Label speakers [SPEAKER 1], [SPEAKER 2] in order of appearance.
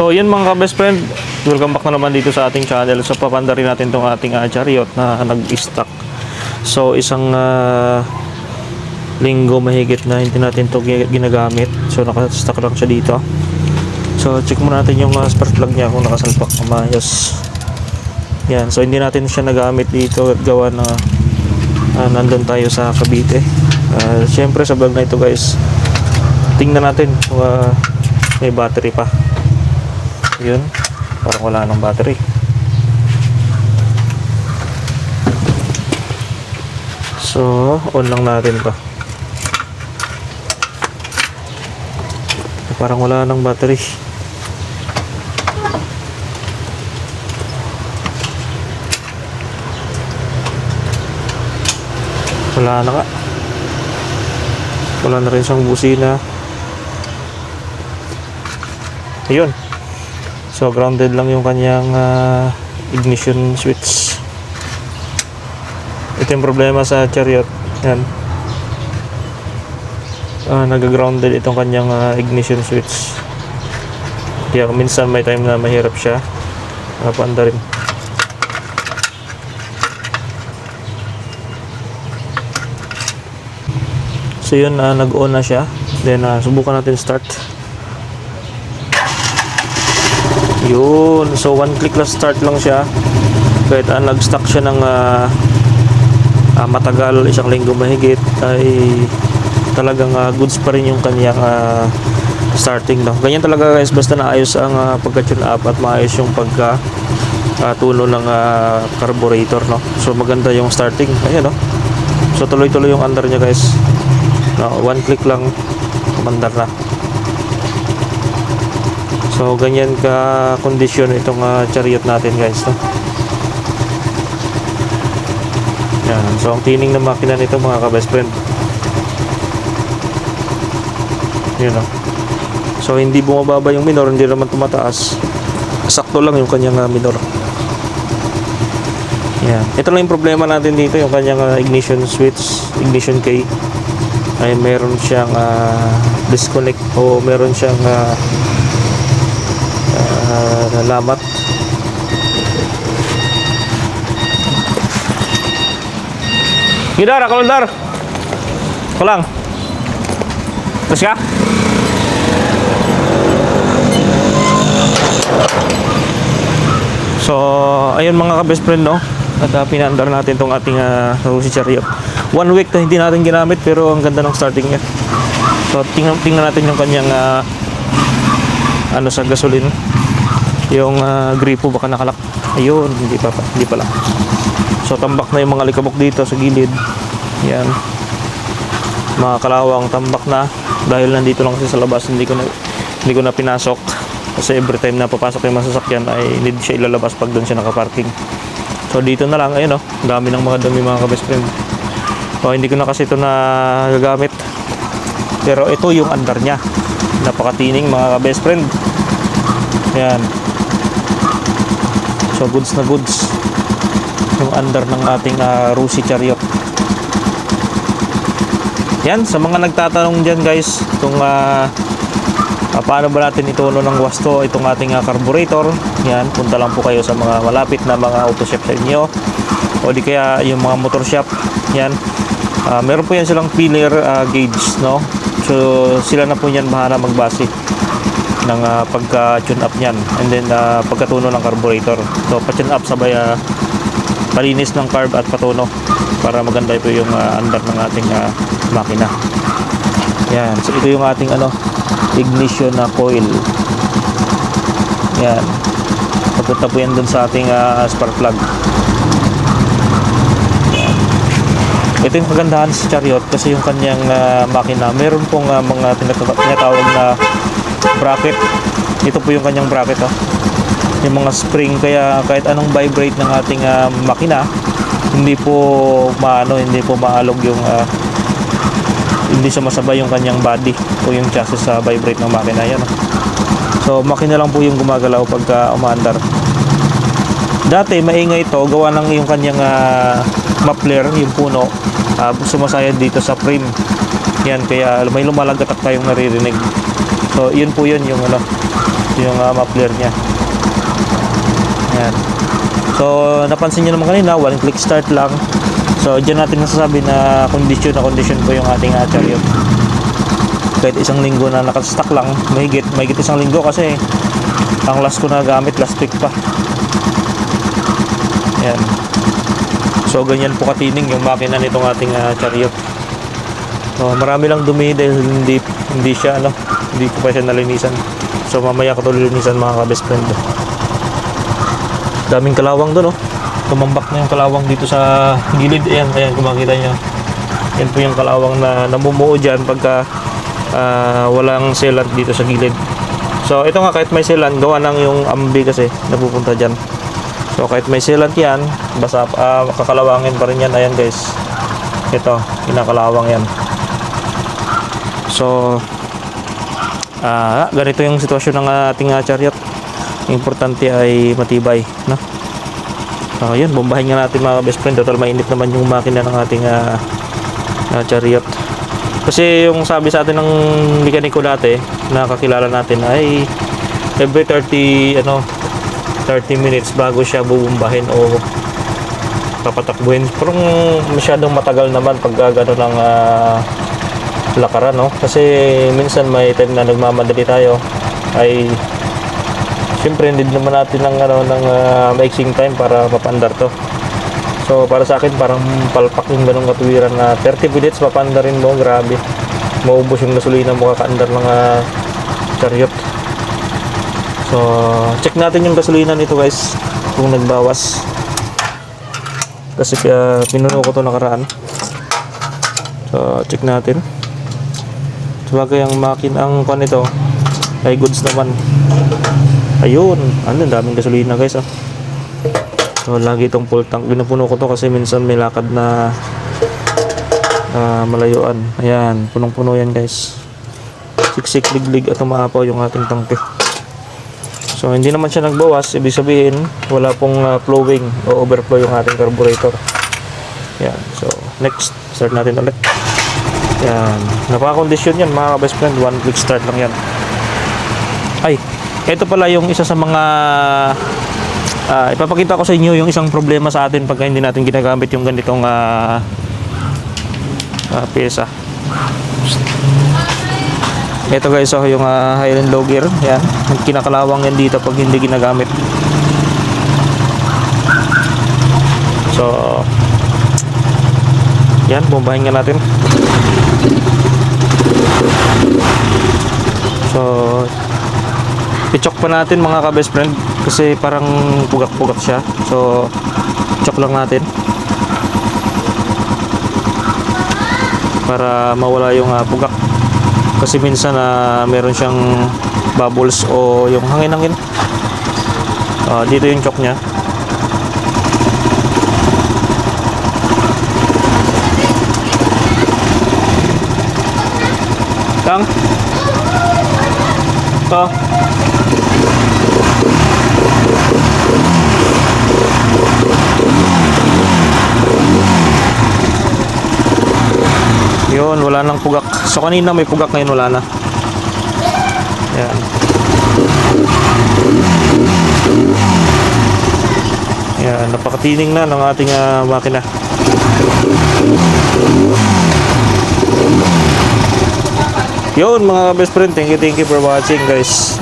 [SPEAKER 1] So yun mga ka-best friend, welcome back na naman dito sa ating channel. So papanda rin natin tong ating uh, chariot na nag-stock. So isang ah, linggo mahigit na hindi natin to gi- ginagamit. So naka-stock lang siya dito. So check muna natin yung uh, spark plug niya kung nakasalpak na maayos. Yan, so hindi natin siya nagamit dito at gawa na ah, nandun tayo sa Cavite. Ah, Siyempre sa vlog na ito guys, tingnan natin kung ah, may battery pa. Yun, parang wala nang battery. So, on lang natin to. Parang wala nang battery. Wala na nga. Wala na rin siyang busina. Ayun. So grounded lang yung kanyang ah, ignition switch. Ito yung problema sa chariot. Yan. Ah, nag-grounded itong kanyang ah, ignition switch. Kaya minsan may time na mahirap siya. Napanda rin. So yun, ah, nag-on na siya. Then ah, subukan natin start. Yun. So, one click lang start lang siya. Kahit ah, nag-stuck siya ng ah, ah, matagal, isang linggo mahigit, ay talagang ah, goods pa rin yung kanyang ah, starting. No? Ganyan talaga guys, basta naayos ang ah, pagka-tune up at maayos yung pagka ah, tuno ng ah, carburetor. No? So, maganda yung starting. Ayan, no? So, tuloy-tuloy yung under niya guys. No, one click lang, mandar na. So ganyan ka kondisyon itong ah, chariot natin guys no. Yan. So ang tining ng makina nito mga ka-best friend. Yun no. So hindi bumababa yung minor, hindi naman tumataas. Sakto lang yung kanyang ah, minor. Yan. Ito lang yung problema natin dito, yung kanyang ah, ignition switch, ignition key ay meron siyang ah, disconnect o meron siyang ah, ah, nalamat Gidar, ako dar. Ko lang. Terus ka? So, ayun mga ka-best friend, no? At uh, pinaandar natin tong ating uh, Rosy Chariot. One week na hindi natin ginamit pero ang ganda ng starting niya. So, tingnan, tingnan natin yung kanyang ah, ano sa gasoline. Yung ah, gripo baka nakalak. Ayun, hindi pa, hindi pala. So, tambak na yung mga likabok dito sa gilid. Yan. Mga kalawang tambak na dahil nandito lang kasi sa labas hindi ko na hindi ko na pinasok kasi every time na papasok yung masasakyan ay need siya ilalabas pag doon siya nakaparking. So dito na lang, ayun oh, dami ng mga dumi mga ka-best friend. So hindi ko na kasi ito na gagamit. Pero ito yung under niya. Napakatining mga ka-best friend. Yan. So goods na goods. Yung under ng ating uh, Rusi Chariot. Yan, sa mga nagtatanong dyan guys, kung ah, Ah, paano ba natin ituno ng wasto itong ating ah, carburetor yan punta lang po kayo sa mga malapit na mga auto shop sa inyo o di kaya yung mga motor shop yan Ah, meron po yan silang pillar ah, gauge no so sila na po yan bahala magbase ng ah, pagka tune up niyan. And then ah, pagkatuno ng carburetor. So pa tune up sabay ah, palinis ng carb at patuno para maganda po yung ah, under ng ating ah, makina. Yan. So ito yung ating ano ignition na coil. Yan. Papunta po yan dun sa ating ah, spark plug. Ito yung kagandahan sa chariot kasi yung kanyang ah, makina. Meron pong ah, mga tinata- tinatawag na bracket ito po yung kanyang bracket oh. yung mga spring kaya kahit anong vibrate ng ating ah, makina hindi po maano hindi po maalog yung ah, hindi siya masabay yung kanyang body o yung chassis sa vibrate ng makina yan. oh. So makina lang po yung gumagalaw pagka umaandar. Dati maingay ito gawa ng yung kanyang ah, muffler, yung puno, ah, sumasayad dito sa frame. Yan kaya may lumalagatak tayong naririnig. So yun po yun yung ano yung uh, muffler niya. Yan. So, napansin nyo naman kanina, one click start lang. So, dyan natin nasasabi na condition na condition po yung ating uh, chariot. Kahit isang linggo na nakastock lang, mahigit, mahigit isang linggo kasi ang last ko na gamit, last week pa. Yan. So, ganyan po katining yung makina nitong ating uh, chariot. So, marami lang dumi dahil hindi, hindi siya, ano, hindi ko pa siya nalinisan. So, mamaya ko ito lilinisan mga ka-best friend. Daming kalawang doon, oh. Tumambak na yung kalawang dito sa gilid. Ayan, ayan, kung makita nyo. Yan po yung kalawang na namumuo dyan pagka ah, walang sealant dito sa gilid. So, ito nga kahit may sealant, gawa ng yung ambi kasi napupunta dyan. So, kahit may sealant yan, basta ah, kakalawangin pa rin yan. Ayan guys. Ito, kinakalawang yan. So, ah, ganito yung sitwasyon ng ating ah, chariot. Importante ay matibay, no? So, yun, bombahin nga natin mga best friend. Total mainit naman yung makina ng ating ah, ah, chariot. Kasi yung sabi sa atin ng mekaniko dati, na kakilala natin ay every 30 ano 30 minutes bago siya bubumbahin o papatakbuhin. Pero masyadong matagal naman pag gano'n ng ah, lakaran, no? Kasi minsan may time na nagmamadali tayo ay Siyempre, hindi naman natin ng, ano, ng ah, maiksing time para mapandar to. So, para sa akin, parang palpak yung ganong katuwiran na 30 minutes mapandarin mo, grabe. Maubos yung gasolina mo kakaandar ng ah, chariot. So, check natin yung gasolina nito guys, kung nagbawas. Kasi uh, pinuno ko to nakaraan. So, check natin. Sabagay ang makin ang pan nito ay goods naman. Ayun, ano, daming gasolina guys ah. So, lagi itong full tank. Binupuno ko to kasi minsan may lakad na ah, malayuan. Ayan, punong-puno yan guys. Siksik, liglig at umaapaw yung ating tangke. So, hindi naman siya nagbawas. Ibig sabihin, wala pong ah, flowing o overflow yung ating carburetor. Yan. So, next, start natin ulit. Yan. Napaka-condition yan mga best friend. One click start lang yan. Ay, ito pala yung isa sa mga ah, ipapakita ko sa inyo yung isang problema sa atin pagka hindi natin ginagamit yung ganitong ah ah, pyesa. Ito guys, oh, yung ah, high and low gear. Yan. Kinakalawang yan dito pag hindi ginagamit. So, yan, bombahin nga natin. So, i-chok pa natin mga ka-best friend kasi parang pugak-pugak siya. So, chok lang natin. Para mawala yung ah, pugak. Kasi minsan na meron siyang bubbles o yung hangin-hangin. Ah, dito yung chok niya. Kang? Ito. Yun, wala nang pugak. So kanina may pugak, ngayon wala na. Yan. Yan, napakatining na ng ating ah, makina. Yun mga best friend, thank you, thank you for watching guys.